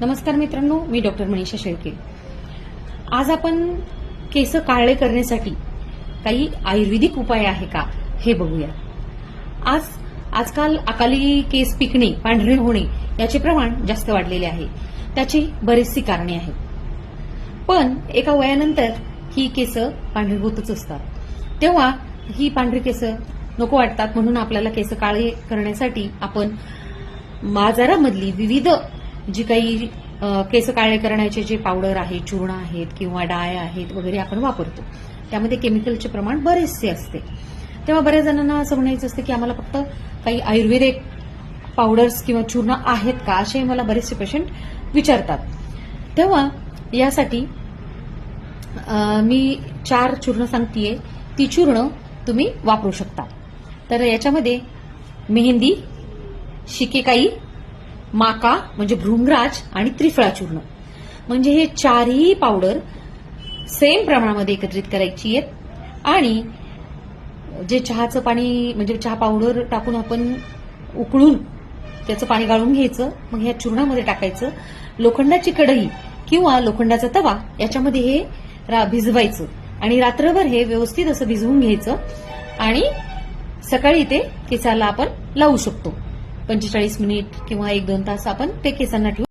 नमस्कार मित्रांनो मी डॉक्टर मनीषा शेळके. आज आपण केस काळे करण्यासाठी काही आयुर्वेदिक उपाय आहे का हे बघूया आज आजकाल अकाली केस पिकणे पांढरे होणे याचे प्रमाण जास्त वाढलेले आहे. त्याची बरीचशी कारणे आहेत. पण एका वयानंतर ही केस पांढरी होतच असतात. तेव्हा ही पांढरी केस नको वाटतात म्हणून आपल्याला केस काळे करण्यासाठी आपण बाजारामधली विविध जी काही केस काळे करण्याचे जे पावडर आहे चूर्ण आहेत किंवा डाय आहेत वगैरे आपण वापरतो. त्यामध्ये केमिकलचे प्रमाण बरेचसे असते. तेव्हा बऱ्याच जणांना असं म्हणायचं असतं की आम्हाला फक्त काही आयुर्वेदिक पावडर्स किंवा चूर्ण आहेत का असे मला बरेचसे पेशंट विचारतात. तेव्हा यासाठी मी चार चूर्ण सांगतेय. ती चूर्ण तुम्ही वापरू शकता. तर याच्यामध्ये मेहंदी शिकेकाई माका म्हणजे भृंगराज आणि त्रिफळा चूर्ण म्हणजे हे चारही पावडर सेम प्रमाणामध्ये एकत्रित करायची आहेत. आणि जे चहाचं पाणी म्हणजे चहा पावडर टाकून आपण उकळून त्याचं पाणी गाळून घ्यायचं मग ह्या चूर्णामध्ये टाकायचं. लोखंडाची कढई किंवा लोखंडाचा तवा याच्यामध्ये हे रा- भिजवायचं. आणि रात्रभर हे व्यवस्थित असं भिजवून घ्यायचं. आणि सकाळी ते केसाला आपण लावू शकतो. पंचेचाळीस मिनिट किंवा एक दोन तास आपण ते केसांना ठेवू.